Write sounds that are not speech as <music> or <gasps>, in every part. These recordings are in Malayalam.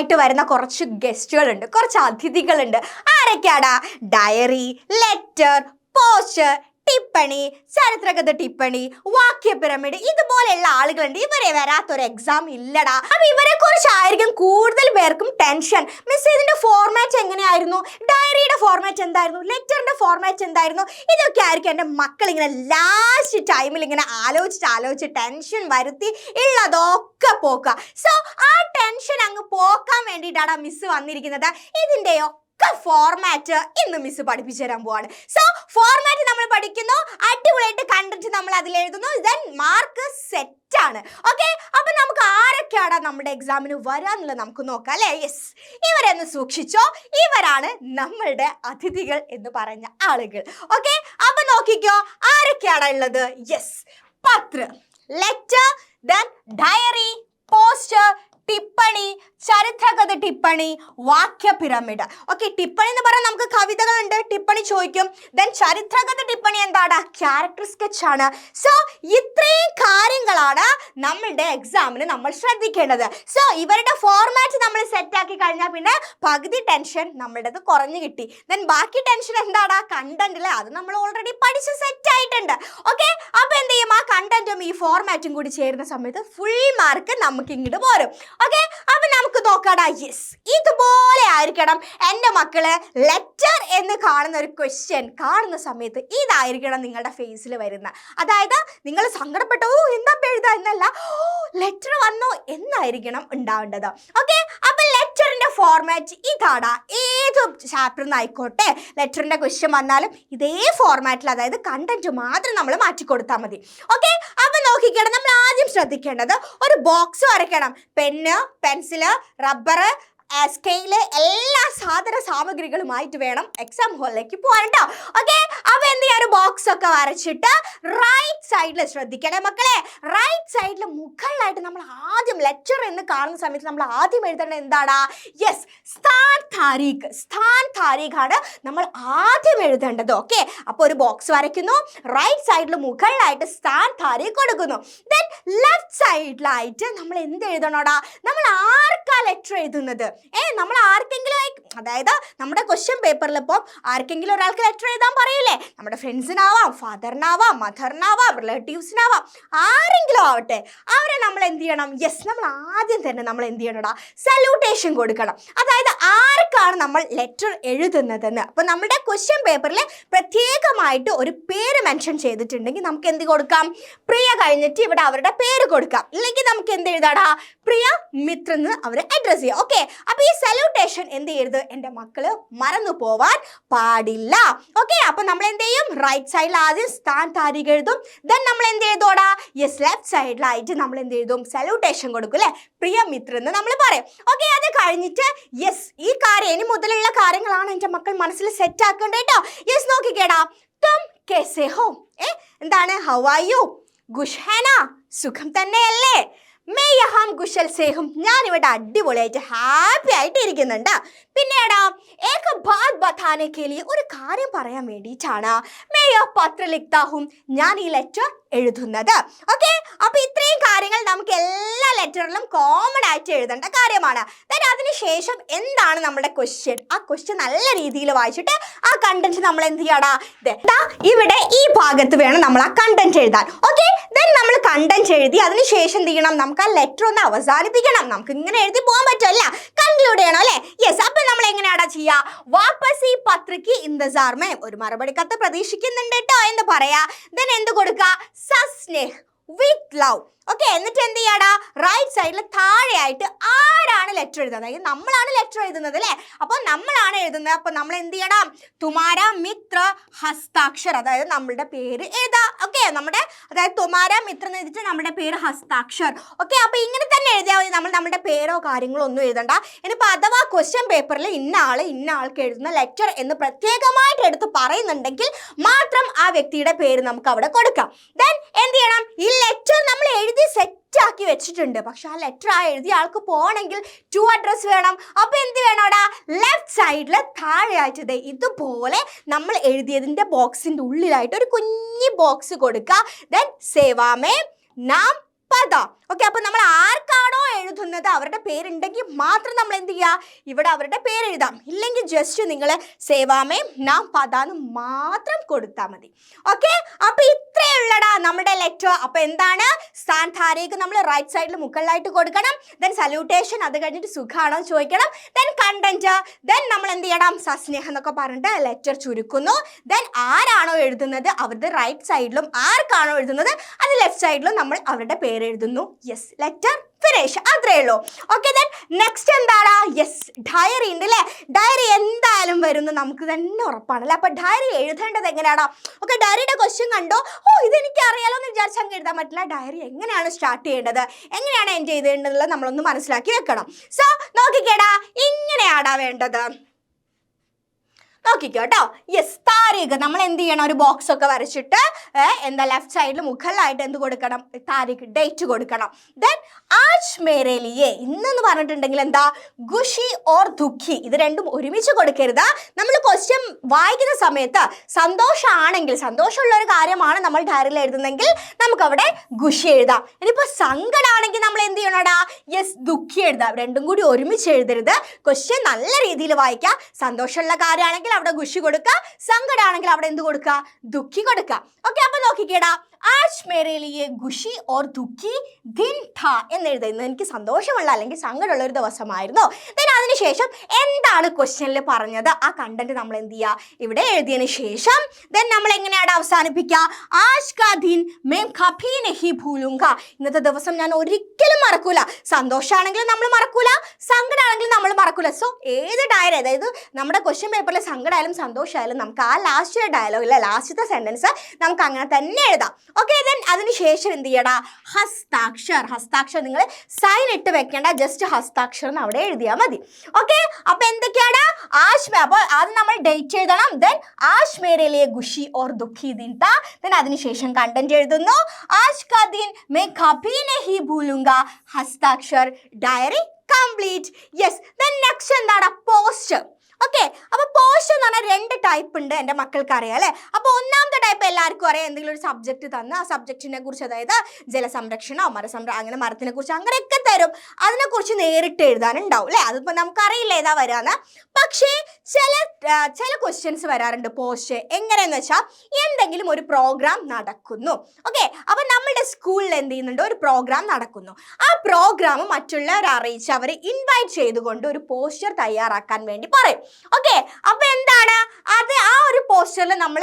ആയിട്ട് വരുന്ന കുറച്ച് ഗസ്റ്റുകളുണ്ട് കുറച്ച് അതിഥികളുണ്ട്. ആരൊക്കെയാടാ? ഡയറി ലെറ്റർ പോസ്റ്റർ ടിപ്പണി ചരിത്രകഥ ടിപ്പണി വാക്യ പിരമിഡ് ഇതുപോലെയുള്ള ആളുകളുണ്ട്. ഇവരെ വരാത്തൊരു എക്സാം ഇല്ലടാ. അപ്പൊ ഇവരെ കുറിച്ചായിരിക്കും കൂടുതൽ പേർക്കും ടെൻഷൻ മിസ് ഇതിന്റെ ഫോർമാറ്റ് എങ്ങനെയായിരുന്നു? ഡയറിയുടെ ഫോർമാറ്റ് എന്തായിരുന്നു? ലെറ്ററിന്റെ ഫോർമാറ്റ് എന്തായിരുന്നു? ഇതൊക്കെ ആയിരിക്കും എന്റെ മക്കൾ ഇങ്ങനെ ലാസ്റ്റ് ടൈമിൽ ഇങ്ങനെ ആലോചിച്ച് ആലോചിച്ച് ടെൻഷൻ വരുത്തി ഉള്ളതൊക്കെ പോക്കുക. സോ ആ ടെൻഷൻ അങ്ങ് പോക്കാൻ വേണ്ടിയിട്ടാണ് മിസ് വന്നിരിക്കുന്നത്. ഇതിന്റെയോ ഒക്കെ ഫോർമാറ്റ് ഇന്ന് മിസ് പഠിപ്പിച്ചു തരാൻ പോവാണ്. സോ ഫോർമാറ്റ് നമ്മൾ പഠിക്കുന്നു അടിപൊളിയായിട്ട് കണ്ടിട്ട് നമ്മൾ അതിൽ എഴുതുന്നു ദെൻ മാർക്ക് സെറ്റ് ആണ്. ഓക്കെ അപ്പൊ നമുക്ക് ആരൊക്കെയാണ് നമ്മുടെ എക്സാമിന് വരാന്നുള്ളത് നമുക്ക് നോക്കാം അല്ലേ? യെസ് ഇവരെന്ന് സൂക്ഷിച്ചോ. ഇവരാണ് നമ്മളുടെ അതിഥികൾ എന്ന് പറഞ്ഞ ആളുകൾ. ഓക്കെ അപ്പൊ നോക്കിക്കോ ആരൊക്കെയാണ് ഉള്ളത്? യെസ് പത്ര. ലെറ്റർ ദെൻ ഡയറി പോസ്റ്റർ ടിപ്പണി ചരിത്രകഥ ടിപ്പണി വാക്യ പിരമിഡ്. ഓക്കെ ടിപ്പണി എന്ന് പറഞ്ഞാൽ നമുക്ക് കവിതകളുണ്ട്. ടിപ്പണി ചോദിക്കും. ദെൻ ചരിത്രകഥ ടിപ്പണി എന്താണ്? ക്യാരക്ടർ സ്കെച്ച് ആണ്. സോ ഇത്രയും കാര്യങ്ങളാണ് നമ്മളുടെ എക്സാമിന് നമ്മൾ ശ്രദ്ധിക്കേണ്ടത്. സോ ഇവരുടെ ഫോർമാറ്റ് നമ്മൾ സെറ്റ് ആക്കി കഴിഞ്ഞാൽ പിന്നെ പകുതി ടെൻഷൻ നമ്മളുടേത് കുറഞ്ഞു കിട്ടി. ദെൻ ബാക്കി ടെൻഷൻ എന്താണ്? കണ്ടന്റിൽ അത് നമ്മൾ ഓൾറെഡി പഠിച്ച് സെറ്റ് ആയിട്ടുണ്ട്. ഓക്കെ അപ്പൊ എന്ത് ചെയ്യും? ആ കണ്ടന്റും ഈ ഫോർമാറ്റും കൂടി ചേരുന്ന സമയത്ത് ഫുൾ മാർക്ക് നമുക്ക് ഇങ്ങോട്ട് പോരും. ഓക്കെ അപ്പൊ നമുക്ക് നോക്കാടാ. യെസ് ഇതുപോലെ ആയിരിക്കണം എന്റെ മക്കൾ ലെറ്റർ എന്ന് കാണുന്ന ഒരു ക്വസ്റ്റ്യൻ കാണുന്ന സമയത്ത് ഇതായിരിക്കണം നിങ്ങളുടെ ഫേസിൽ വരുന്ന. അതായത് നിങ്ങൾ സങ്കടപ്പെട്ടു "ഓ, എന്താ എഴുതാ എന്നല്ല. <gasps> ലെറ്റർ വന്നോ എന്നായിരിക്കണം ഉണ്ടാവേണ്ടത്. ഓക്കെ അപ്പൊ ലെറ്ററിന്റെ ഫോർമാറ്റ് ഇതാണ്. ഏത് ചാപ്റ്ററിൽ ആയിക്കോട്ടെ ലെറ്ററിന്റെ ക്വസ്റ്റ്യൻ വന്നാലും ഇതേ ഫോർമാറ്റിൽ അതായത് കണ്ടന്റ് മാത്രം നമ്മൾ മാറ്റി കൊടുത്താൽ മതി. ഓക്കെ അപ്പൊ നോക്കിക്കണം നമ്മൾ ആദ്യം ശ്രദ്ധിക്കേണ്ടത് ഒരു ബോക്സ് വരയ്ക്കണം. പെന്ന് പെൻസിൽ റബ്ബർ സ്കെയിൽ എല്ലാ സാധന സാമഗ്രികളുമായിട്ട് വേണം എക്സാം ഹാളിലേക്ക് പോകാൻ കേട്ടോ ഓക്കെ അപ്പൊ എന്ത് ചെയ്യാൻ ഒരു ബോക്സ് ഒക്കെ വരച്ചിട്ട് റൈറ്റ് സൈഡിൽ ശ്രദ്ധിക്കണേ മക്കളെ. റൈറ്റ് സൈഡിൽ മുകളിലായിട്ട് നമ്മൾ ആദ്യം ലെക്ചർ എന്ന് കാണുന്ന സമയത്ത് നമ്മൾ ആദ്യം എഴുതേണ്ടത് എന്താടാ? യെസ് സ്ഥാൻ താരീഖ്. സ്ഥാൻ താരീഖ് ആണ് നമ്മൾ ആദ്യം എഴുതേണ്ടത്. ഓക്കെ അപ്പോൾ ഒരു ബോക്സ് വരയ്ക്കുന്നു. റൈറ്റ് സൈഡിൽ മുകളിലായിട്ട് സ്ഥാൻ താരീഖ് കൊടുക്കുന്നു. ദെൻ ലെഫ്റ്റ് സൈഡിലായിട്ട് നമ്മൾ എന്ത് എഴുതണോടാ? നമ്മൾ ആർക്കാ ലെറ്റർ എഴുതുന്നത്? ഏ നമ്മൾ ആർക്കെങ്കിലും അതായത് നമ്മുടെ ക്വസ്റ്റ്യൻ പേപ്പറിൽ ഇപ്പോൾ ആർക്കെങ്കിലും ഒരാൾക്ക് ലെറ്റർ എഴുതാൻ പറയില്ലേ? നമ്മുടെ ഫ്രണ്ട്സിനാവാം ഫാദറിനാവാം മദറിനാവാം റിലേറ്റീവ്സിനാവാം ആരെങ്കിലും ആവട്ടെ അവരെ നമ്മൾ എന്ത് ചെയ്യണം? യെസ് നമ്മൾ ആദ്യം തന്നെ നമ്മൾ എന്ത് ചെയ്യണടാ? സല്യൂട്ടേഷൻ കൊടുക്കണം. അതായത് ആർക്കാണ് നമ്മൾ ലെറ്റർ എഴുതുന്നതെന്ന്. അപ്പോൾ നമ്മുടെ ക്വസ്റ്റ്യൻ പേപ്പറിൽ പ്രത്യേകമായിട്ട് ഒരു പേര് മെൻഷൻ ചെയ്തിട്ടുണ്ടെങ്കിൽ നമുക്ക് എന്ത് കൊടുക്കാം? പ്രിയ കഴിഞ്ഞിട്ട് ഇവിടെ അവരുടെ പേര് കൊടുക്കാം. ഇല്ലെങ്കിൽ നമുക്ക് എന്ത് എഴുതാടാ? പ്രിയ മിത്ര എന്ന് അവരെ അഡ്രസ് ചെയ്യാം. ഓക്കെ അപ്പൊ ഈ സല്യൂട്ടേഷൻ എന്ത് ചെയ്യരുത്? എന്റെ മക്കൾ മറന്നു പോവാൻ പാടില്ല. ഓക്കെ അപ്പൊ നമ്മൾ എന്ത് ചെയ്യും? റൈറ്റ് സൈഡിൽ ആദ്യം സ്ഥാൻ താരിക എഴുതും. ദെൻ നമ്മൾ എന്ത് ചെയ്തോടാ? യെസ് ലെഫ്റ്റ് സൈഡിലായിട്ട് നമ്മൾ എന്ത് ചെയ്തും? സല്യൂട്ടേഷൻ കൊടുക്കും അല്ലേ? പ്രിയ മിത്ര എന്ന് നമ്മൾ പറയും. ഓക്കെ അത് കഴിഞ്ഞിട്ട് യെസ് ഈ കാര്യം ഇനി മുതലുള്ള കാര്യങ്ങളാണ് എന്റെ മക്കൾ മനസ്സിൽ സെറ്റ് ആക്കേണ്ടത് കേട്ടോ. യെസ് നോക്കിക്കേടാ. തും കേസേ ഹോ ഏ? എന്താണ്? ഹവായു ഗുഷാന സുഖം തന്നെയല്ലേ? മേ യഹാം കുശൽ സേഹും ഞാനിവിടെ അടിപൊളിയായിട്ട് ഹാപ്പി ആയിട്ട് ഇരിക്കുന്നുണ്ട്. പിന്നെടാ ഏക ബാത് ബഥാനെ കേലിയ ഒരു കാര്യം പറയാൻ വേണ്ടിയിട്ടാണ്. മേയ പത്ര ലിഖ്താഹും ഞാൻ ഈ ലെറ്റർ എഴുതുന്നത്. ഓക്കെ അപ്പൊ ഇത്രയും കാര്യങ്ങൾ നമുക്ക് എല്ലാ ലെറ്ററിലും കോമൺ ആയിട്ട് എഴുതേണ്ട കാര്യമാണ്. ദൻ അതിനുശേഷം എന്താണ് നമ്മുടെ ക്വസ്റ്റ്യൻ ആ ക്വസ്റ്റ്യൻ നല്ല രീതിയിൽ വായിച്ചിട്ട് ആ കണ്ടന്റ് നമ്മൾ എന്ത് ചെയ്യടാ? ഇതാ ഇവിടെ ഈ ഭാഗത്ത് വേണം നമ്മൾ ആ കണ്ടന്റ് എഴുതാൻ. ഓക്കെ ദെൻ നമ്മൾ കണ്ടന്റ് എഴുതി അതിനുശേഷം എന്ത് ചെയ്യണം? നമുക്ക് ആ ലെറ്റർ ഒന്ന് അവസാനിപ്പിക്കണം. നമുക്ക് ഇങ്ങനെ എഴുതി പോകാൻ പറ്റുമല്ല. കൺക്ലൂഡ് ചെയ്യണം അല്ലേ? യെസ് അപ്പോൾ നമ്മൾ എങ്ങനെയാടാ ചെയ്യാ? വാപ്പസ് ഈ പത്രിക്ക് ഇന്ദസാർമേ ഒരു മറുപടി കത്ത് പ്രതീക്ഷിക്കുന്നുണ്ട് കേട്ടോ എന്ന് പറയാ. ദെൻ എന്ത് കൊടുക്കുക സസ്നേഹ് വിത്ത് ലവ് ഓക്കെ എന്നിട്ട് എന്ത് ചെയ്യാടാ? റൈറ്റ് സൈഡിൽ താഴെയായിട്ട് ആരാണ് ലെറ്റർ എഴുതുന്നത്? അതായത് നമ്മളാണ് ലെറ്റർ എഴുതുന്നത് അല്ലേ? അപ്പോൾ നമ്മളാണ് എഴുതുന്നത്. അപ്പോൾ നമ്മൾ എന്ത് ചെയ്യണം? തുമാര മിത്ര ഹസ്താക്ഷർ അതായത് നമ്മളുടെ പേര് എഴുതാ. ഓക്കെ നമ്മുടെ അതായത് തുമാര മിത്ര എന്ന് എഴുതിയിട്ട് നമ്മുടെ പേര് ഹസ്താക്ഷർ. ഓക്കെ അപ്പോൾ ഇങ്ങനെ തന്നെ എഴുതിയാൽ മതി. നമ്മൾ നമ്മുടെ പേരോ കാര്യങ്ങളോ ഒന്നും എഴുതണ്ട. ഇനിയിപ്പോൾ അഥവാ ക്വസ്റ്റ്യൻ പേപ്പറിൽ ഇന്ന ആൾ ഇന്ന ആൾക്ക് എഴുതുന്ന ലെറ്റർ എന്ന് പ്രത്യേകമായിട്ട് എടുത്ത് പറയുന്നുണ്ടെങ്കിൽ മാത്രം ആ വ്യക്തിയുടെ പേര് നമുക്ക് അവിടെ കൊടുക്കാം. ദെൻ എന്ത് ചെയ്യണം? ഈ ലെറ്റർ നമ്മൾ എഴുതി സെറ്റ് ആക്കി വെച്ചിട്ടുണ്ട്. പക്ഷെ ആ ലെറ്റർ ആ എഴുതിയ ആൾക്ക് പോകണമെങ്കിൽ ടു അഡ്രസ് വേണം. അപ്പൊ എന്ത് വേണോടാ ലെഫ്റ്റ് സൈഡിൽ താഴെയായിട്ട് ഇതുപോലെ നമ്മൾ എഴുതിയതിന്റെ ബോക്സിന്റെ ഉള്ളിലായിട്ട് ഒരു കുഞ്ഞി ബോക്സ് കൊടുക്കുക. ദെൻ സേവാമേ നാം പദ. ഓക്കെ അപ്പൊ നമ്മൾ ആർക്കാണോ എഴുതുന്നത്? അവരുടെ പേരുണ്ടെങ്കിൽ മാത്രം നമ്മൾ എന്ത് ചെയ്യുക? ഇവിടെ അവരുടെ പേര് എഴുതാം. ഇല്ലെങ്കിൽ ജസ്റ്റ് നിങ്ങൾ സേവാമേ നാം പദ എന്ന് മാത്രം കൊടുത്താൽ മതി. ഓക്കെ അപ്പൊ ഇത്രേ ഉള്ളടാ നമ്മുടെ ലെറ്റർ അപ്പൊ എന്താണ്? സ്ഥാനധാരയ്ക്ക് നമ്മൾ റൈറ്റ് സൈഡിൽ മുകളിലായിട്ട് കൊടുക്കണം. ദെൻ സല്യൂട്ടേഷൻ അത് കഴിഞ്ഞിട്ട് സുഖമാണോ ചോദിക്കണം. ദെൻ കണ്ടന്റ് ദെൻ നമ്മൾ എന്ത് ചെയ്യണം? സസ്നേഹം എന്നൊക്കെ പറഞ്ഞിട്ട് ലെറ്റർ ചുരുക്കുന്നു. ദെൻ ആരാണോ എഴുതുന്നത്? അവരുടെ റൈറ്റ് സൈഡിലും ആർക്കാണോ എഴുതുന്നത്? അത് ലെഫ്റ്റ് സൈഡിലും നമ്മൾ അവരുടെ പേര് എഴുതുന്നു. യെസ് ലെറ്റർ ഫിനിഷ് അത്രേ ഉള്ളൂ. ഓക്കെ ദെൻ നെക്സ്റ്റ് എന്താണ്? യെസ് ഡയറി ഉണ്ട് അല്ലേ ഡയറി എന്തായാലും വരുന്നു നമുക്ക് തന്നെ ഉറപ്പാണ് അല്ലേ? അപ്പം ഡയറി എഴുതേണ്ടത് എങ്ങനെയാണ്? ഓക്കെ ഡയറിയുടെ ക്വസ്റ്റ്യൻ കണ്ടോ? ഓ ഇതെനിക്ക് അറിയാലോ എന്ന് വിചാരിച്ച് അങ്ങ് എഴുതാൻ പറ്റില്ല. ഡയറി എങ്ങനെയാണ് സ്റ്റാർട്ട് ചെയ്യേണ്ടത്? എങ്ങനെയാണ് എൻഡ് ചെയ്തേണ്ടതെന്നുള്ളത് നമ്മളൊന്ന് മനസ്സിലാക്കി വെക്കണം. സോ നോക്കിക്കേടാ ഇങ്ങനെയാടാ വേണ്ടത്. നോക്കിക്കോ കേട്ടോ യെസ് താരിഖ്. നമ്മൾ എന്ത് ചെയ്യണം? ഒരു ബോക്സ് ഒക്കെ വരച്ചിട്ട് എന്താ ലെഫ്റ്റ് സൈഡിൽ മുഖലായിട്ട് എന്ത് കൊടുക്കണം? താരിഖ് ഡേറ്റ് കൊടുക്കണം. ദെൻ ആജ് മേരേലിയെ ഇന്നെന്ന് പറഞ്ഞിട്ടുണ്ടെങ്കിൽ എന്താ? ഖുഷി ഓർ ദുഃഖി. ഇത് രണ്ടും ഒരുമിച്ച് കൊടുക്കരുത്. നമ്മൾ ക്വസ്റ്റ്യൻ വായിക്കുന്ന സമയത്ത് സന്തോഷമാണെങ്കിൽ സന്തോഷമുള്ള ഒരു കാര്യമാണ് നമ്മൾ ഡയറിയിൽ എഴുതുന്നെങ്കിൽ നമുക്കവിടെ ഖുഷി എഴുതാം. ഇനിയിപ്പോൾ സങ്കടമാണെങ്കിൽ നമ്മൾ എന്ത് ചെയ്യണടാ? യെസ് ദുഃഖി എഴുതാം. രണ്ടും കൂടി ഒരുമിച്ച് എഴുതരുത്. ക്വസ്റ്റ്യൻ നല്ല രീതിയിൽ വായിക്കുക സന്തോഷമുള്ള കാര്യമാണെങ്കിൽ അവിടെ ഖുഷി കൊടുക്കുക. സങ്കടമാണെങ്കിൽ അവിടെ എന്ത് കൊടുക്കുക? ദുഃഖി കൊടുക്കുക. ഓക്കെ അപ്പോൾ നോക്കിക്കേടാ. ആജ് മേരെ ലിയെ ഖുഷി ഓർ ദുഃഖി ദിൻ ഠ എന്ന് എഴുതുന്നത് എനിക്ക് സന്തോഷമുള്ള അല്ലെങ്കിൽ സങ്കടമുള്ള ഒരു ദിവസമായിരുന്നു. ദെൻ അതിനുശേഷം എന്താണ് ക്വസ്റ്റ്യനിൽ പറഞ്ഞത്? ആ കണ്ടന്റ് നമ്മൾ എന്ത് ചെയ്യുക ഇവിടെ എഴുതിയതിന് ശേഷം ദെൻ നമ്മൾ എങ്ങനെയാണ് അവസാനിപ്പിക്കുക? ആജ് കാ ദിൻ മേം കഭി നഹി ഭൂലുങ്ക. ഇന്നത്തെ ദിവസം ഞാൻ ഒരിക്കലും മറക്കൂല. സന്തോഷമാണെങ്കിലും നമ്മൾ മറക്കൂല. സങ്കടമാണെങ്കിലും നമ്മൾ മറക്കൂല. സോ ഏത് ഡയറി അതായത് നമ്മുടെ ക്വസ്റ്റ്യൻ പേപ്പറിൽ സങ്കടമായാലും സന്തോഷമായാലും നമുക്ക് ആ ലാസ്റ്റ് ഡയലോഗിലെ ലാസ്റ്റത്തെ സെന്റൻസ് നമുക്ക് അങ്ങനെ തന്നെ എഴുതാം. ഓക്കെ ദെൻ അതിനുശേഷം എന്ത് ചെയ്യടാ? ഹസ്താക്ഷർ. ഹസ്താക്ഷർ നിങ്ങൾ സൈൻ ഇട്ട് വെക്കേണ്ട ജസ്റ്റ് ഹസ്താക്ഷർ എന്ന് അവിടെ എഴുതിയാൽ മതി. ഓക്കെ അപ്പൊ എന്തൊക്കെയാണ് ആശ്മ അപ്പൊ ആദ്യം നമ്മൾ ഡേറ്റ് എഴുതണം. ദെൻ ആശ് മേരയിലെ ഖുഷി ഓർ ദുഃഖി ദിൻ താ ദെൻ അതിനുശേഷം കണ്ടന്റ് എഴുതുന്നു. ആജ് കാ മേ കഭി നഹി ഭൂലുങ്ക. ഹസ്താക്ഷർ diary complete yes then next എന്താണ് പോസ്റ്റ് ഓക്കെ അപ്പൊ പോസ്റ്റ് എന്ന് പറഞ്ഞാൽ രണ്ട് ടൈപ്പ് ഉണ്ട് എന്റെ മക്കൾക്ക് അറിയാം അല്ലേ? അപ്പോൾ ഒന്നാമത്തെ ടൈപ്പ് എല്ലാവർക്കും അറിയാം എന്തെങ്കിലും ഒരു സബ്ജക്റ്റ് തന്ന ആ സബ്ജക്റ്റിനെ കുറിച്ച് അതായത് ജലസംരക്ഷണോ മരസംര അങ്ങനെ മരത്തിനെ കുറിച്ച് അങ്ങനെയൊക്കെ തരും. അതിനെക്കുറിച്ച് നേരിട്ട് എഴുതാനുണ്ടാവും അല്ലേ? അതിപ്പോൾ നമുക്കറിയില്ല ഏതാ വരാന്ന്. പക്ഷേ ചില ചില ക്വസ്റ്റ്യൻസ് വരാറുണ്ട്. പോസ്റ്റ് എങ്ങനെയെന്ന് വെച്ചാൽ എന്തെങ്കിലും ഒരു പ്രോഗ്രാം നടക്കുന്നു. ഓക്കെ അപ്പം നമ്മളുടെ സ്കൂളിൽ എന്ത് ചെയ്യുന്നുണ്ട്? ഒരു പ്രോഗ്രാം നടക്കുന്നു. ആ പ്രോഗ്രാം മറ്റുള്ളവരെ അറിയിച്ച് അവരെ ഇൻവൈറ്റ് ചെയ്തുകൊണ്ട് ഒരു പോസ്റ്റർ തയ്യാറാക്കാൻ വേണ്ടി പറയും. ഓക്കെ അപ്പൊ എന്താണ്? അത് ആ ഒരു പോസ്റ്ററിൽ നമ്മൾ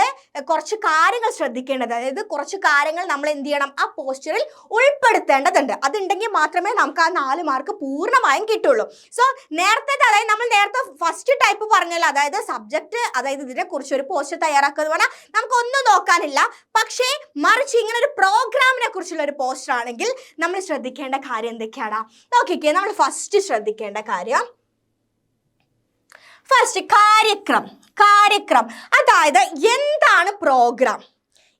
കുറച്ച് കാര്യങ്ങൾ ശ്രദ്ധിക്കേണ്ടത്. അതായത് കുറച്ച് കാര്യങ്ങൾ നമ്മൾ എന്ത് ചെയ്യണം? ആ പോസ്റ്ററിൽ ഉൾപ്പെടുത്തേണ്ടതുണ്ട്. അതുണ്ടെങ്കിൽ മാത്രമേ നമുക്ക് ആ നാല് മാർക്ക് പൂർണമായും കിട്ടുള്ളൂ. സോ നേരത്തെ അതായത് നമ്മൾ നേരത്തെ ഫസ്റ്റ് ടൈപ്പ് പറഞ്ഞല്ലോ. അതായത് സബ്ജക്റ്റ് അതായത് ഇതിനെ കുറിച്ച് ഒരു പോസ്റ്റർ തയ്യാറാക്കുക എന്ന് പറഞ്ഞാൽ നമുക്ക് ഒന്നും നോക്കാനില്ല. പക്ഷേ മറിച്ച് ഇങ്ങനെ ഒരു പ്രോഗ്രാമിനെ കുറിച്ചുള്ള ഒരു പോസ്റ്റർ ആണെങ്കിൽ നമ്മൾ ശ്രദ്ധിക്കേണ്ട കാര്യം എന്തൊക്കെയാണ്? നോക്കിക്കേ നമ്മൾ ഫസ്റ്റ് ശ്രദ്ധിക്കേണ്ട കാര്യം ഫസ്റ്റ് കാര്യക്രം. കാര്യക്രം. അതായത് എന്താണ് പ്രോഗ്രാം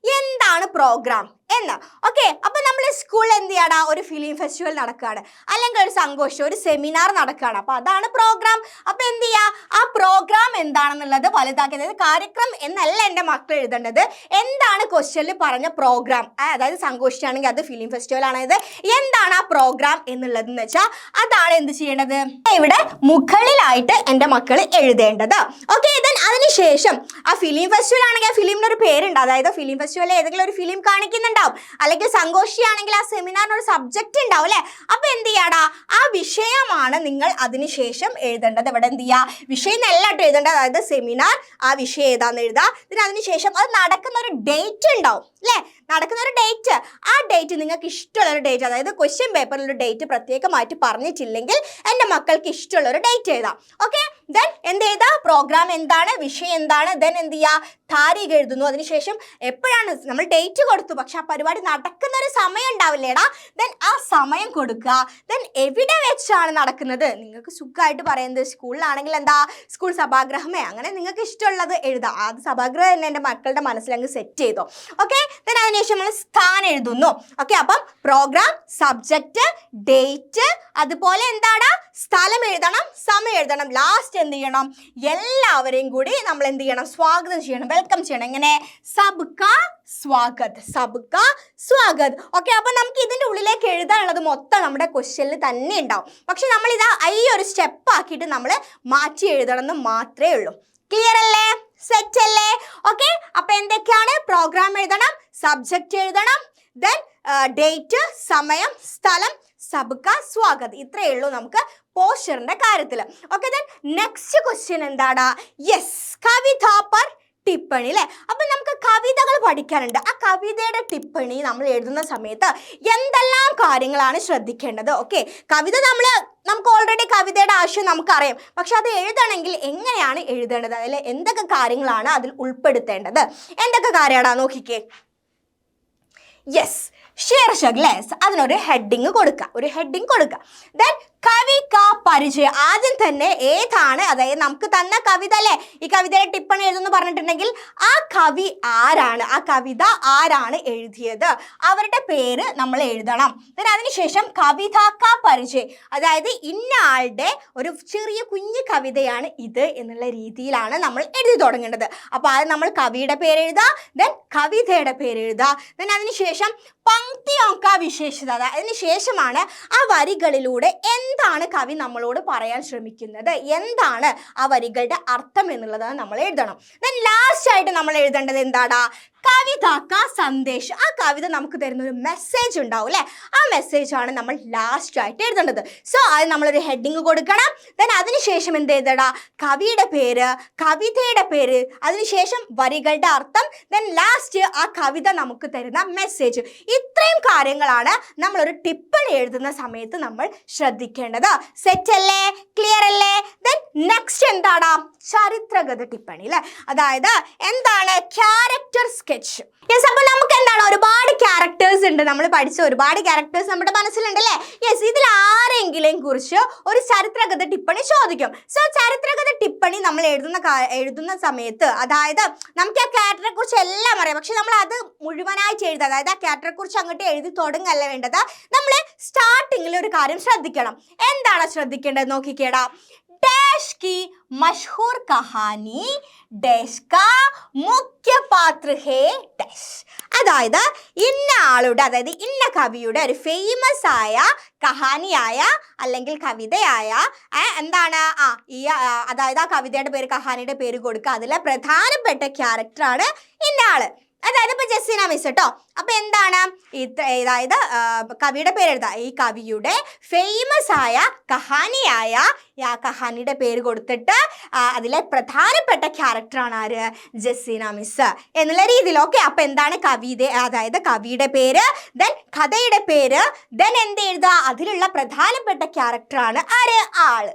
എന്താണ് പ്രോഗ്രാം എന്ന്. ഓക്കെ അപ്പം നമ്മൾ സ്കൂളിൽ എന്ത് ചെയ്യണം? ഒരു ഫിലിം ഫെസ്റ്റിവൽ നടക്കുകയാണ്. അല്ലെങ്കിൽ ഒരു സംഘോഷം ഒരു സെമിനാർ നടക്കുകയാണ്. അപ്പോൾ അതാണ് പ്രോഗ്രാം അപ്പൊ എന്ത് ചെയ്യാ ആ പ്രോഗ്രാം എന്താണെന്നുള്ളത് വലുതാക്കി അതായത് കാര്യക്രം എന്നല്ല എന്റെ മക്കൾ എഴുതേണ്ടത്. എന്താണ് ക്വസ്റ്റ്യനിൽ പറഞ്ഞ പ്രോഗ്രാം അതായത് സംഘോഷിച്ചാണെങ്കിൽ അത് ഫിലിം ഫെസ്റ്റിവൽ ആണത്. എന്താണ് ആ പ്രോഗ്രാം എന്നുള്ളത് എന്ന് വെച്ചാൽ അതാണ് എന്ത് ചെയ്യേണ്ടത്? ഇവിടെ മുകളിലായിട്ട് എന്റെ മക്കൾ എഴുതേണ്ടത്. ഓക്കെ ദെൻ അതിനുശേഷം ആ ഫിലിം ഫെസ്റ്റിവൽ ആണെങ്കിൽ ആ ഫിലിമിന് ഒരു പേരുണ്ട്. അതായത് ഫിലിം ഫെസ്റ്റിവലിൽ ഏതെങ്കിലും ഒരു ഫിലിം കാണിക്കുന്നുണ്ടാവും. അല്ലെങ്കിൽ സംഘോഷിയാണെങ്കിൽ ആ സെമിനാറിന് ഒരു സബ്ജക്റ്റ് ഉണ്ടാവും അല്ലേ? അപ്പൊ എന്ത് ചെയ്യാടാ? ആ വിഷയമാണ് നിങ്ങൾ അതിനുശേഷം എഴുതേണ്ടത്. ഇവിടെ എന്ത് ചെയ്യുക വിഷയം എന്നല്ല എഴുതേണ്ടത്. അതായത് സെമിനാർ ആ വിഷയം ഏതാന്ന് എഴുതുക പിന്നെ അതിനുശേഷം അത് നടക്കുന്ന ഒരു ഡേറ്റ് ഉണ്ടാവും. അല്ലേ? നടക്കുന്ന ഒരു ഡേറ്റ് ആ ഡേറ്റ് നിങ്ങൾക്ക് ഇഷ്ടമുള്ള ഒരു ഡേറ്റ് അതായത് ക്വസ്റ്റ്യൻ പേപ്പറിൽ ഒരു ഡേറ്റ് പ്രത്യേകമായിട്ട് പറഞ്ഞിട്ടില്ലെങ്കിൽ എന്റെ മക്കൾക്ക് ഇഷ്ടമുള്ള ഒരു ഡേറ്റ് എഴുതാം. ഓക്കെ ദെൻ എന്ത് ചെയ്താൽ പ്രോഗ്രാം എന്താണ്? വിഷയം എന്താണ്? ദെൻ എന്ത് ചെയ്യുക താരീഖ് എഴുതുന്നു. അതിനുശേഷം എപ്പോഴാണ് നമ്മൾ ഡേറ്റ് കൊടുത്തു? പക്ഷെ ആ പരിപാടി നടക്കുന്ന ഒരു സമയം ഉണ്ടാവില്ലേടാ? ദെൻ ആ സമയം കൊടുക്കുക. ദെൻ എവിടെ വെച്ചാണ് നടക്കുന്നത്? നിങ്ങൾക്ക് സുഖമായിട്ട് പറയുന്നത് സ്കൂളിലാണെങ്കിൽ എന്താ? സ്കൂൾ സഭാഗ്രഹമേ. അങ്ങനെ നിങ്ങൾക്ക് ഇഷ്ടമുള്ളത് എഴുതാം. അത് സഭാഗ്രഹം തന്നെ എന്റെ മക്കളുടെ മനസ്സിലങ്ങ് സെറ്റ് ചെയ്തോ. ഓക്കെ ദെൻ അതിനുശേഷം നമ്മൾ സ്ഥാനം എഴുതുന്നു. ഓക്കെ അപ്പം പ്രോഗ്രാം സബ്ജക്റ്റ് ഡേറ്റ് അതുപോലെ എന്താണ് സ്ഥലം എഴുതണം സമയം എഴുതണം. ലാസ്റ്റ് എന്ത് ചെയ്യണം? എല്ലാവരെയും കൂടി നമ്മൾ എന്ത് ചെയ്യണം? സ്വാഗതം ചെയ്യണം. വെൽക്കം ചെയ്യണം. എങ്ങനെ? സബ്ക സ്വാഗത്. സബ്ക സ്വാഗത്. ഓക്കെ അപ്പൊ നമുക്ക് ഇതിന്റെ ഉള്ളിലേക്ക് എഴുതാനുള്ളത് മൊത്തം നമ്മുടെ ക്വസ്റ്റ്യനിൽ തന്നെ ഉണ്ടാവും. പക്ഷെ നമ്മൾ ഇതാ ഈ ഒരു സ്റ്റെപ്പ് ആക്കിയിട്ട് നമ്മൾ മാറ്റി എഴുതണം എന്ന് മാത്രമേ ഉള്ളൂ. ക്ലിയർ അല്ലേ? സെറ്റ് അല്ലേ? ഓക്കെ അപ്പൊ എന്തൊക്കെയാണ്? പ്രോഗ്രാം എഴുതണം സബ്ജക്റ്റ് എഴുതണം ദെൻ ഡേറ്റ് സമയം സ്ഥലം സബ്ക സ്വാഗത്. ഇത്രയേ ഉള്ളൂ നമുക്ക് പോസ്റ്ററിന്റെ കാര്യത്തിൽ ഓക്കെ ദെൻ നെക്സ്റ്റ് ക്വസ്റ്റ്യൻ എന്താടാ? യെസ് കവിത പർ ടിപ്പണി അല്ലേ? അപ്പൊ നമുക്ക് കവിതകൾ പഠിക്കാനുണ്ട്. ആ കവിതയുടെ ടിപ്പണി നമ്മൾ എഴുതുന്ന സമയത്ത് എന്തെല്ലാം കാര്യങ്ങളാണ് ശ്രദ്ധിക്കേണ്ടത്? ഓക്കെ കവിത നമ്മൾ നമുക്ക് ഓൾറെഡി കവിതയുടെ ആശയം നമുക്കറിയാം. പക്ഷെ അത് എഴുതണമെങ്കിൽ എങ്ങനെയാണ് എഴുതേണ്ടത്? അതിൽ എന്തൊക്കെ കാര്യങ്ങളാണ് അതിൽ ഉൾപ്പെടുത്തേണ്ടത്? എന്തൊക്കെ കാര്യമാണ് നോക്കിക്കേ. യെസ് ശീർഷക് ലെസ് അതിനൊരു ഹെഡിങ് കൊടുക്കുക ഒരു ഹെഡിങ് കൊടുക്കുക ദെൻ കവി കാ പരിചയം. ആദ്യം തന്നെ ഏതാണ്? അതായത് നമുക്ക് തന്ന കവിത അല്ലേ? ഈ കവിതയുടെ ടിപ്പണി എഴുതുന്നു പറഞ്ഞിട്ടുണ്ടെങ്കിൽ ആ കവി ആരാണ്? ആ കവിത ആരാണ് എഴുതിയത്? അവരുടെ പേര് നമ്മൾ എഴുതണം. പിന്നെ അതിനുശേഷം കവിത കാ പരിചയം. അതായത് ഇന്ന ആളുടെ ഒരു ചെറിയ കുഞ്ഞു കവിതയാണ് ഇത് എന്നുള്ള രീതിയിലാണ് നമ്മൾ എഴുതി തുടങ്ങേണ്ടത്. അപ്പോൾ ആദ്യം നമ്മൾ കവിയുടെ പേര് എഴുതുക ദെൻ കവിതയുടെ പേര് എഴുതുക ദെൻ അതിനുശേഷം പങ്ക്തി ഓക്ക വിശേഷത. അതിനുശേഷമാണ് ആ വരികളിലൂടെ എന്താണ് കവി നമ്മളോട് പറയാൻ ശ്രമിക്കുന്നത്? എന്താണ് ആ വരികളുടെ അർത്ഥം എന്നുള്ളതാണ് നമ്മൾ എഴുതണം. ദെൻ ലാസ്റ്റ് ആയിട്ട് നമ്മൾ എഴുതേണ്ടത് എന്താടാ? കവിതാക്ക സന്ദേശം. ആ കവിത നമുക്ക് തരുന്ന ഒരു മെസ്സേജ് ഉണ്ടാവും അല്ലേ? ആ മെസ്സേജ് ആണ് നമ്മൾ ലാസ്റ്റ് ആയിട്ട് എഴുതേണ്ടത്. സോ അത് നമ്മളൊരു ഹെഡിങ് കൊടുക്കണം. ദെൻ അതിനുശേഷം എന്ത് എഴുതടാ? കവിയുടെ പേര് കവിതയുടെ പേര്. അതിനുശേഷം വരികളുടെ അർത്ഥം. ദെൻ ലാസ്റ്റ് ആ കവിത നമുക്ക് തരുന്ന മെസ്സേജ് ഇത്രയും കാര്യങ്ങളാണ് നമ്മളൊരു ടിപ്പണി എഴുതുന്ന സമയത്ത് നമ്മൾ ശ്രദ്ധിക്കേണ്ടത്. സെറ്റ് അല്ലേ? ക്ലിയർ അല്ലേ? ദെൻ നെക്സ്റ്റ് എന്താടാ? ചരിത്രഗത ടിപ്പണി അല്ലേ? അതായത് എന്താണ്? ക്യാരക്ടർ സ്കെച്ച് യെസ് അപ്പോൾ നമുക്ക് എന്താണ് ഒരുപാട് ക്യാരക്ടേഴ്സ് ഉണ്ട്. നമ്മൾ പഠിച്ച ഒരുപാട് ക്യാരക്ടേഴ്സ് നമ്മുടെ മനസ്സിലുണ്ട് അല്ലേ യെസ് ഇതിൽ ആരെങ്കിലും കുറിച്ച് ഒരു ചരിത്രകഥ ടിപ്പണി ചോദിക്കും. സോ ചരിത്രകഥ ടിപ്പണി നമ്മൾ എഴുതുന്ന എഴുതുന്ന സമയത്ത് അതായത് നമുക്ക് ആ ക്യാരക്ടറെ കുറിച്ച് എല്ലാം അറിയാം. പക്ഷെ നമ്മൾ അത് മുഴുവനായിട്ട് എഴുതുക. അതായത് ആ ക്യാരക്ടറെ കുറിച്ച് അങ്ങോട്ട് എഴുതി തുടങ്ങല്ല വേണ്ടത്. നമ്മൾ സ്റ്റാർട്ടിങ്ങിൽ ഒരു കാര്യം ശ്രദ്ധിക്കണം. എന്താണ് ശ്രദ്ധിക്കേണ്ടത്? നോക്കിക്കേടാ. डैश की मशहूर कहानी डैश का മുഖ്യ പാത്ര ഹേ ഡാഷ് അതായത് ഇന്ന ആളുടെ അതായത് ഇന്ന കവിയുടെ ഒരു ഫേമസ് ആയ കഹാനിയായ അല്ലെങ്കിൽ കവിതയായ ആ, എന്താണ് ആ ഈ ആ, അതായത് ആ കവിതയുടെ പേര് കഹാനിയുടെ പേര് കൊടുക്കുക അതിലെ പ്രധാനപ്പെട്ട ക്യാരക്ടറാണ് ഇന്ന ആള് അതായത് ഇപ്പൊ ജസീന മിസ് കേട്ടോ അപ്പൊ എന്താണ്? ഇത്ര അതായത് കവിയുടെ പേര് എഴുതാ ഈ കവിയുടെ ഫേമസ് ആയ കഹാനിയായ ആ കഹാനിയുടെ പേര് കൊടുത്തിട്ട് അതിലെ പ്രധാനപ്പെട്ട ക്യാരക്ടറാണ് ആര്? ജസീന മിസ്. എന്നുള്ള രീതിയിൽ. ഓക്കെ അപ്പൊ എന്താണ് കവിത അതായത് കവിയുടെ പേര്? ദെൻ കഥയുടെ പേര്? ദെൻ എന്ത് എഴുതുക? അതിലുള്ള പ്രധാനപ്പെട്ട ക്യാരക്ടറാണ് ആര്? ആൾ.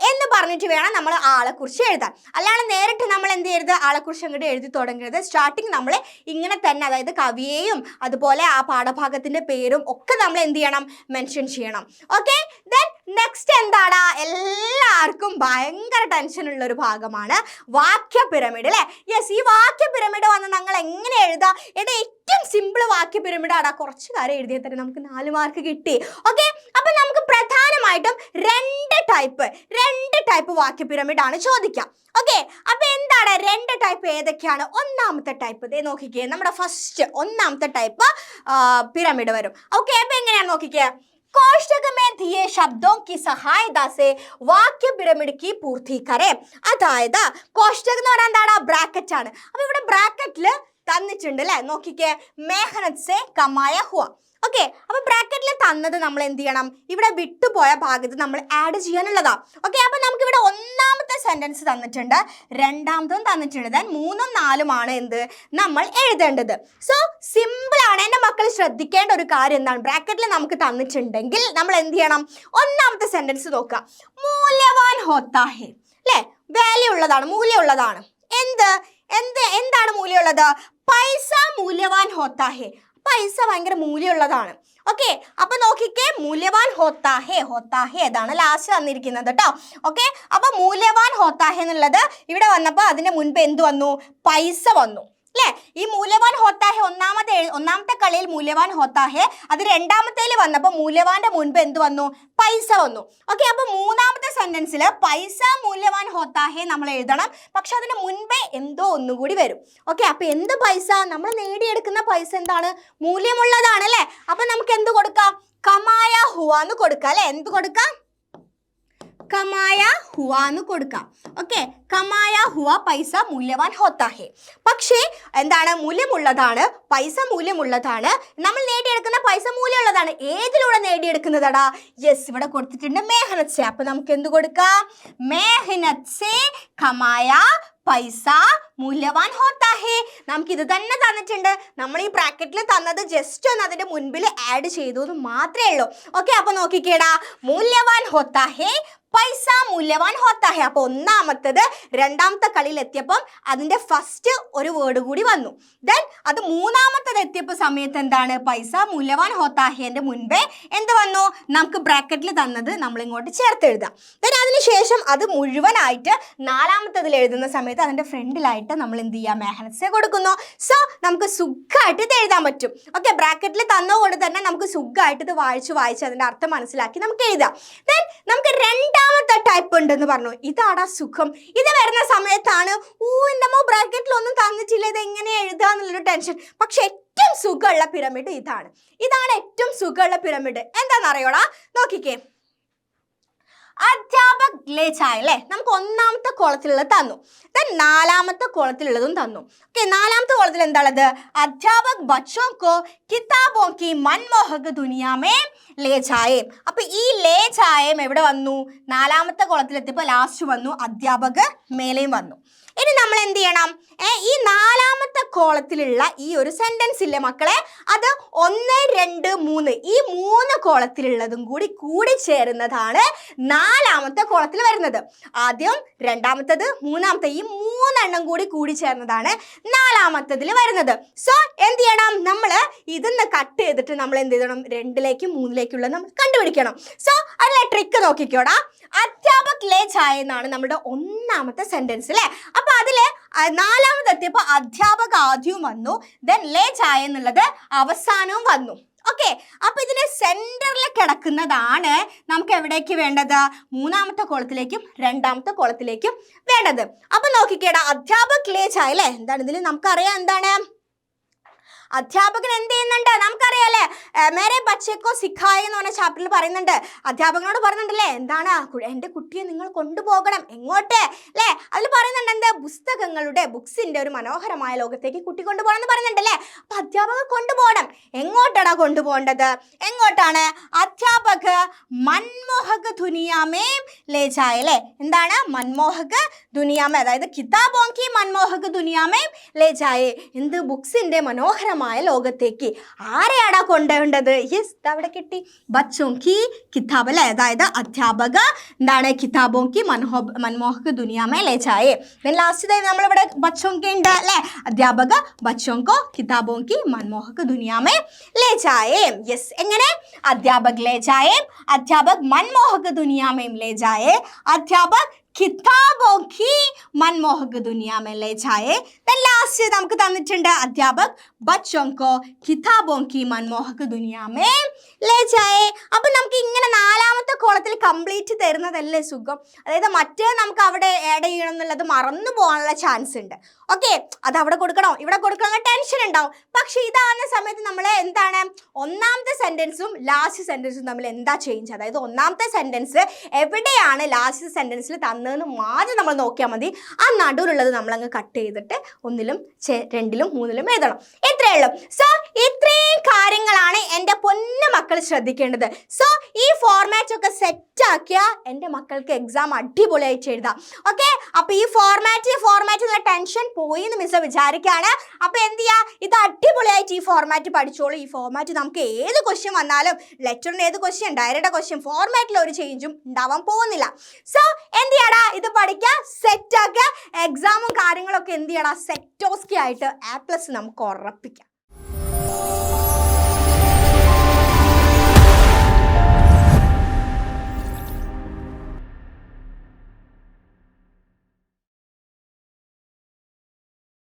എന്ന് പറഞ്ഞിട്ട് വേണം നമ്മൾ ആളെ കുറിച്ച് എഴുതാൻ. അല്ലാതെ നേരിട്ട് നമ്മൾ എന്ത് ചെയ്യരുത്? ആളെ കുറിച്ച് അങ്ങോട്ട് എഴുതി തുടങ്ങരുത്. സ്റ്റാർട്ടിങ് നമ്മൾ ഇങ്ങനെ തന്നെ അതായത് കവിയെയും അതുപോലെ ആ പാഠഭാഗത്തിന്റെ പേരും ഒക്കെ നമ്മൾ എന്ത് ചെയ്യണം? മെൻഷൻ ചെയ്യണം. ഓക്കെ ദെൻ നെക്സ്റ്റ് എന്താണ്? എല്ലാവർക്കും ഭയങ്കര ടെൻഷൻ ഉള്ള ഒരു ഭാഗമാണ് വാക്യ പിരമിഡ് അല്ലേ? യെസ് ഈ വാക്യ പിരമിഡ് വന്ന് ഞങ്ങൾ എങ്ങനെ എഴുതാ? എടാ ഏറ്റവും സിമ്പിൾ വാക്യ പിരമിഡാണ്. കുറച്ച് കാര്യം എഴുതിയാൽ തന്നെ നമുക്ക് നാല് മാർക്ക് കിട്ടി. ഓക്കെ അപ്പൊ നമുക്ക് പ്രധാനമായിട്ടും രണ്ട് ടൈപ്പ് രണ്ട് ടൈപ്പ് വാക്യ പിരമിഡ് ആണ് ചോദിക്കാം ഓക്കെ അപ്പൊ എന്താണ് രണ്ട് ടൈപ്പ് ഏതൊക്കെയാണ് ഒന്നാമത്തെ ടൈപ്പ് ദേ നോക്കിക്കേ നമ്മുടെ ഫസ്റ്റ് ഒന്നാമത്തെ ടൈപ്പ് പിരമിഡ് വരും ഓക്കെ അപ്പൊ എങ്ങനെയാണ് നോക്കിക്കേ कोष्टक में दिए शब्दों की सहायता से വാക്യ പിരമിഡ് की പൂർത്തി കരേ അതായത് കോഷ്ടക് എന്ന് പറഞ്ഞാൽ എന്താണ് ബ്രാക്കറ്റ് ആണ് അപ്പൊ ഇവിടെ ബ്രാക്കറ്റിൽ തന്നിട്ടുണ്ട് അല്ലെ നോക്കിക്കേ മേഹനത് സെ കമായ ഹുവ ഓക്കെ അപ്പൊ ബ്രാക്കറ്റിൽ തന്നത് നമ്മൾ എന്ത് ചെയ്യണം? ഇവിടെ വിട്ടുപോയ ഭാഗത്ത് നമ്മൾ ആഡ് ചെയ്യാനുള്ളതാ. ഓക്കെ അപ്പൊ നമുക്ക് ഇവിടെ ഒന്നാമത്തെ സെന്റൻസ് തന്നിട്ടുണ്ട്. രണ്ടാമതും തന്നിട്ടുണ്ട്. ദെൻ മൂന്നും നാലുമാണ് എന്ത്? നമ്മൾ എഴുതേണ്ടത്. സോ സിമ്പിൾ ആണ്. എന്റെ മക്കൾ ശ്രദ്ധിക്കേണ്ട ഒരു കാര്യം എന്താണ്? ബ്രാക്കറ്റിൽ നമുക്ക് തന്നിട്ടുണ്ടെങ്കിൽ നമ്മൾ എന്ത് ചെയ്യണം? ഒന്നാമത്തെ സെന്റൻസ് നോക്കുക. മൂല്യവാൻ ഹോത്താഹെ. വാല്യൂ ഉള്ളതാണ് മൂല്യമുള്ളതാണ് എന്ത്? എന്ത്? എന്താണ് മൂല്യമുള്ളത് പൈസ മൂല്യവാൻ ഹോത്താ ഹേ പൈസ ഭയങ്കര മൂല്യമുള്ളതാണ്. ഓക്കെ അപ്പൊ നോക്കിക്കേ മൂല്യവാൻ ഹോത്താഹേ ഹോത്താഹേ ഇതാണ് ലാസ്റ്റ് വന്നിരിക്കുന്നത് കേട്ടോ ഓക്കെ അപ്പൊ മൂല്യവാൻ ഹോത്താഹേ എന്നുള്ളത് ഇവിടെ വന്നപ്പോൾ അതിന്റെ മുൻപ് എന്ത് വന്നു? പൈസ വന്നു. അല്ലേ ഈ മൂല്യവാൻ ഹോത്താഹെ ഒന്നാമത്തെ ഒന്നാമത്തെ കളിയിൽ മൂല്യവാൻ ഹോത്താഹെ. അത് രണ്ടാമത്തേൽ വന്നപ്പോൾ മൂല്യവാന്റെ മുൻപ് എന്ത് വന്നു? പൈസ വന്നു. ഓക്കെ അപ്പൊ മൂന്നാമത്തെ സെന്റൻസിൽ പൈസ മൂല്യവാൻ ഹോത്താഹെ നമ്മൾ എഴുതണം. പക്ഷെ അതിന് മുൻപേ എന്തോ ഒന്നുകൂടി വരും. ഓക്കെ അപ്പൊ എന്ത് പൈസ? നമ്മൾ നേടിയെടുക്കുന്ന പൈസ എന്താണ്? മൂല്യമുള്ളതാണ് അല്ലേ അപ്പൊ നമുക്ക് എന്ത് കൊടുക്കാം? കമായ ഹുവാന്ന് കൊടുക്കാം അല്ലെ എന്ത് കൊടുക്കാം? കമായ ഹുവ എന്ന് കൊടുക്കാം. ഓക്കെ കമായ ഹുവ പൈസ മൂല്യവാൻ ഹോത്താഹെ. പക്ഷേ എന്താണ് മൂല്യമുള്ളതാണ് പൈസ മൂല്യമുള്ളതാണ് നമ്മൾ നേടിയെടുക്കുന്ന പൈസ മൂല്യമുള്ളതാണ്. ഏതിലൂടെ നേടിയെടുക്കുന്നതാടാ? യെസ് ഇവിടെ കൊടുത്തിട്ടുണ്ട് മേഹനത് സെ അപ്പൊ നമുക്ക് എന്ത് കൊടുക്കാം? മേഹനത് സെ കമായ പൈസ മൂല്യവാൻ ഹോത്താഹേ. നമുക്ക് ഇത് തന്നെ തന്നിട്ടുണ്ട്. നമ്മൾ ഈ ബ്രാക്കറ്റിൽ തന്നത് ജസ്റ്റ് ഒന്ന് അതിന്റെ മുൻപിൽ ആഡ് ചെയ്തു എന്ന് മാത്രമേ ഉള്ളൂ. ഓക്കെ അപ്പൊ നോക്കിക്കേടാ. മൂല്യവാൻ ഹോത്താഹേ പൈസ മൂല്യവാൻ ഹോത്താഹേ. അപ്പൊ ഒന്നാമത്തത് രണ്ടാമത്തെ കളിയിൽ എത്തിയപ്പം അതിന്റെ ഫസ്റ്റ് ഒരു വേർഡ് കൂടി വന്നു. ദെൻ അത് മൂന്നാമത്തത് എത്തിയപ്പോൾ സമയത്ത് എന്താണ്? പൈസ മൂല്യവാൻ ഹോത്താഹേന്റെ മുൻപേ എന്ത് വന്നു? നമുക്ക് ബ്രാക്കറ്റിൽ തന്നത് നമ്മൾ ഇങ്ങോട്ട് ചേർത്ത് എഴുതാം ദെൻ അതിനുശേഷം അത് മുഴുവനായിട്ട് നാലാമത്തതിൽ എഴുതുന്ന സമയത്ത് അതിന്റെ ഫ്രണ്ടിലായിട്ട് നമ്മൾ എന്ത് ചെയ്യാം മെഹനസെ കൊടുക്കുന്നു. സോ നമുക്ക് സുഖമായിട്ട് ഇത് എഴുതാൻ പറ്റും. ഓക്കെ ബ്രാക്കറ്റിൽ തന്നതുകൊണ്ട് തന്നെ നമുക്ക് സുഖമായിട്ട് ഇത് വായിച്ച് വായിച്ച് അതിന്റെ അർത്ഥം മനസ്സിലാക്കി നമുക്ക് എഴുതാം. ദെൻ നമുക്ക് രണ്ടാമത്തെ ടൈപ്പ് ഉണ്ടെന്ന് പറഞ്ഞു. ഇതാടാ സുഖം. ഇത് വരുന്ന സമയത്താണ് ഊ എന്റെ ബ്രാക്കറ്റിൽ ഒന്നും തന്നിട്ടില്ല. ഇത് എങ്ങനെ എഴുതുക എന്നുള്ളൊരു ടെൻഷൻ പക്ഷെ ഏറ്റവും സുഖമുള്ള പിരമിഡ് ഇതാണ്. ഇതാണ് ഏറ്റവും സുഖമുള്ള പിരമിഡ് എന്താണെന്നറിയോടാ? നോക്കിക്കേ. അധ്യാപക് ലേച്ചായ അല്ലേ നമുക്ക് ഒന്നാമത്തെ കോളത്തിലുള്ളത് തന്നു. ദെൻ നാലാമത്തെ കോളത്തിലുള്ളതും തന്നു. ഓക്കെ നാലാമത്തെ കോളത്തിൽ എന്താണുള്ളത്? അധ്യാപക് ബച്ചോ കോ കിതാബോ മൻമോഹക് ദുനിയാമേ ലേ ചായേം അപ്പൊ ഈ ലേ ചായേം എവിടെ വന്നു? നാലാമത്തെ കോളത്തിലെത്തിയപ്പോൾ ലാസ്റ്റ് വന്നു അധ്യാപക് മേലെയും വന്നു. ഇനി നമ്മൾ എന്ത് ചെയ്യണം? ഈ നാലാമത്തെ കോളത്തിലുള്ള ഈ ഒരു സെന്റൻസ് ഇല്ലേ മക്കളെ? അത് ഒന്ന് രണ്ട് മൂന്ന് ഈ മൂന്ന് കോളത്തിലുള്ളതും കൂടി കൂടി ചേരുന്നതാണ് നാലാമത്തെ കോളത്തിൽ വരുന്നത്. ആദ്യം രണ്ടാമത്തത് മൂന്നാമത്തെ ഈ മൂന്നെണ്ണം കൂടി കൂടി ചേർന്നതാണ് നാലാമത്തതിൽ വരുന്നത്. സോ എന്ത് ചെയ്യണം? നമ്മൾ ഇതിന്ന് കട്ട് ചെയ്തിട്ട് നമ്മൾ എന്ത് ചെയ്യണം? രണ്ടിലേക്കും മൂന്നിലേക്കുള്ള നമ്മൾ കണ്ടുപിടിക്കണം. സോ അതിലെ ട്രിക്ക് നോക്കിക്കോടാ. അധ്യാപക് ലേ ചായ എന്നാണ് നമ്മുടെ ഒന്നാമത്തെ സെന്റൻസ് അല്ലേ അപ്പൊ അതിൽ നാലാമത് നാലാമതെത്തിയപ്പോ അധ്യാപക ആദ്യവും വന്നു ദെൻ ലേ ചായ എന്നുള്ളത് അവസാനവും വന്നു. ഓക്കെ അപ്പൊ ഇതിന്റെ സെന്ററിൽ കിടക്കുന്നതാണ് നമുക്ക് എവിടേക്ക് വേണ്ടത്? മൂന്നാമത്തെ കോളത്തിലേക്കും രണ്ടാമത്തെ കോളത്തിലേക്കും വേണ്ടത്. അപ്പൊ നോക്കിക്കേടാ അധ്യാപക് ലേ ചായ അല്ലേ എന്താണ് ഇതിൽ നമുക്കറിയാം എന്താണ്? അധ്യാപകൻ എന്ത് ചെയ്യുന്നുണ്ട്? നമുക്കറിയാലേ. മേരെ ബച്ചേക്കോ സിഖായ എന്ന് പറഞ്ഞ ചാപ്റ്ററിൽ പറയുന്നുണ്ട്. അധ്യാപകനോട് പറയുന്നുണ്ടല്ലേ എന്താണ്? എന്റെ കുട്ടിയെ നിങ്ങൾ കൊണ്ടുപോകണം. എങ്ങോട്ട്? അല്ലേ? അതിൽ പറയുന്നുണ്ട് എന്ത്? പുസ്തകങ്ങളുടെ ബുക്സിന്റെ ഒരു മനോഹരമായ ലോകത്തേക്ക് കുട്ടി കൊണ്ടുപോകണം എന്ന് പറയുന്നുണ്ടല്ലേ? അപ്പം അധ്യാപകർ കൊണ്ടുപോകണം. എങ്ങോട്ടാണ് കൊണ്ടുപോകേണ്ടത്? എങ്ങോട്ടാണ്? അധ്യാപക മൻമോഹക ദുനിയാമേം ലേജായ അല്ലേ? എന്താണ്? മൻമോഹക ദുനിയാമേ അതായത് കിതാബോങ്കി മൻമോഹക ദുനിയാമേം ലേജായെ എന്ത്? ബുക്സിന്റെ മനോഹരമായ ലോകത്തേക്ക് ആരെയാടാ കൊണ്ടുവേണ്ടത് യെസ് അവിടെ കിട്ടി. ബച്ചോങ്കി കിതാബ് അല്ലേ? അതായത് അധ്യാപക എന്താണ് കിതാബോങ്കി മനോഹ മൻമോഹക ദുനിയാമേ ലേജായെ then ലാസ്റ്റ് നമ്മളിവിടെ ബച്ചോങ്കി ഉണ്ട് അല്ലേ? അധ്യാപക ബച്ചോങ്കോ കിതാബോങ്കി മൻമോഹക ദുനിയാമേ ലേജായേ യെസ് എങ്ങനെ? അധ്യാപക് ലേജായേ അധ്യാപക് मनमोहक ദുനിയാമേം में അധ്യാപക് जाए की കിതാബോ കി മൻമോഹക് ദുനിയാമല്ലേ ചായേ. ലാസ്റ്റ് നമുക്ക് തന്നിട്ടുണ്ട് അധ്യാപക് ബച്ചോങ്കോ കിതാബോ കി മൻമോഹക് ദുനിയാമേ ലേ ചായേ. നമുക്ക് ഇങ്ങനെ നാലാമത്തെ കോളത്തിൽ കംപ്ലീറ്റ് തരുന്നതല്ലേ സുഖം? അതായത് മറ്റേ നമുക്ക് അവിടെ ആഡ് ചെയ്യണം എന്നുള്ളത് മറന്നു പോകാനുള്ള ചാൻസ് ഉണ്ട്. ഓക്കെ അത് അവിടെ കൊടുക്കണോ? ഇവിടെ കൊടുക്കണോ? ടെൻഷൻ ഉണ്ടാവും. പക്ഷെ ഇതാകുന്ന സമയത്ത് നമ്മൾ എന്താണ്? ഒന്നാമത്തെ സെന്റൻസും ലാസ്റ്റ് സെന്റൻസും തമ്മിൽ എന്താ ചേഞ്ച് അതായത് ഒന്നാമത്തെ സെന്റൻസ് എവിടെയാണ് ലാസ്റ്റ് സെന്റൻസിൽ തന്നെ തന്നതെന്ന് മാത്രം നമ്മൾ നോക്കിയാൽ മതി. ആ നടുവിലുള്ളത് നമ്മൾ അങ്ങ് കട്ട് ചെയ്തിട്ട് ഒന്നിലും രണ്ടിലും മൂന്നിലും എഴുതണം. ഇത്രയേ ഉള്ളൂ. സോ ഇത്രയും കാര്യങ്ങളാണ് എന്റെ പൊന്നു മക്കൾ ശ്രദ്ധിക്കേണ്ടത്. സോ ഈ ഫോർമാറ്റ് ഒക്കെ സെറ്റ് ആക്കിയ എന്റെ മക്കൾക്ക് എക്സാം അടിപൊളിയായിട്ട് എഴുതാം. ഓക്കെ അപ്പോൾ ഈ ഫോർമാറ്റ് ഫോർമാറ്റ് എന്നുള്ള ടെൻഷൻ പോയി എന്ന് മിസ് വിചാരിക്കുകയാണ് അപ്പോൾ എന്ത് ചെയ്യാ? ഇത് അടിപൊളിയായിട്ട് ഈ ഫോർമാറ്റ് പഠിച്ചോളൂ. ഈ ഫോർമാറ്റ് നമുക്ക് ഏത് ക്വസ്റ്റ്യൻ വന്നാലും ലെറ്ററിന് ഏത് ക്വസ്റ്റ്യൻ ഡയറക്റ്റ് ക്വസ്റ്റ്യൻ ഫോർമാറ്റിൽ ഒരു ചേഞ്ചും ഉണ്ടാവാൻ പോകുന്നില്ല. സോ എന്ത് ചെയ്യടാ ഇത് പഠിക്കുക സെറ്റ് ആക്കുക എക്സാമും കാര്യങ്ങളൊക്കെ എന്ത് ചെയ്യടാ സെറ്റോസ്കി ആയിട്ട് ആപ്ലസ് പ്ലസ് നമുക്ക് ഉറപ്പിക്കാം.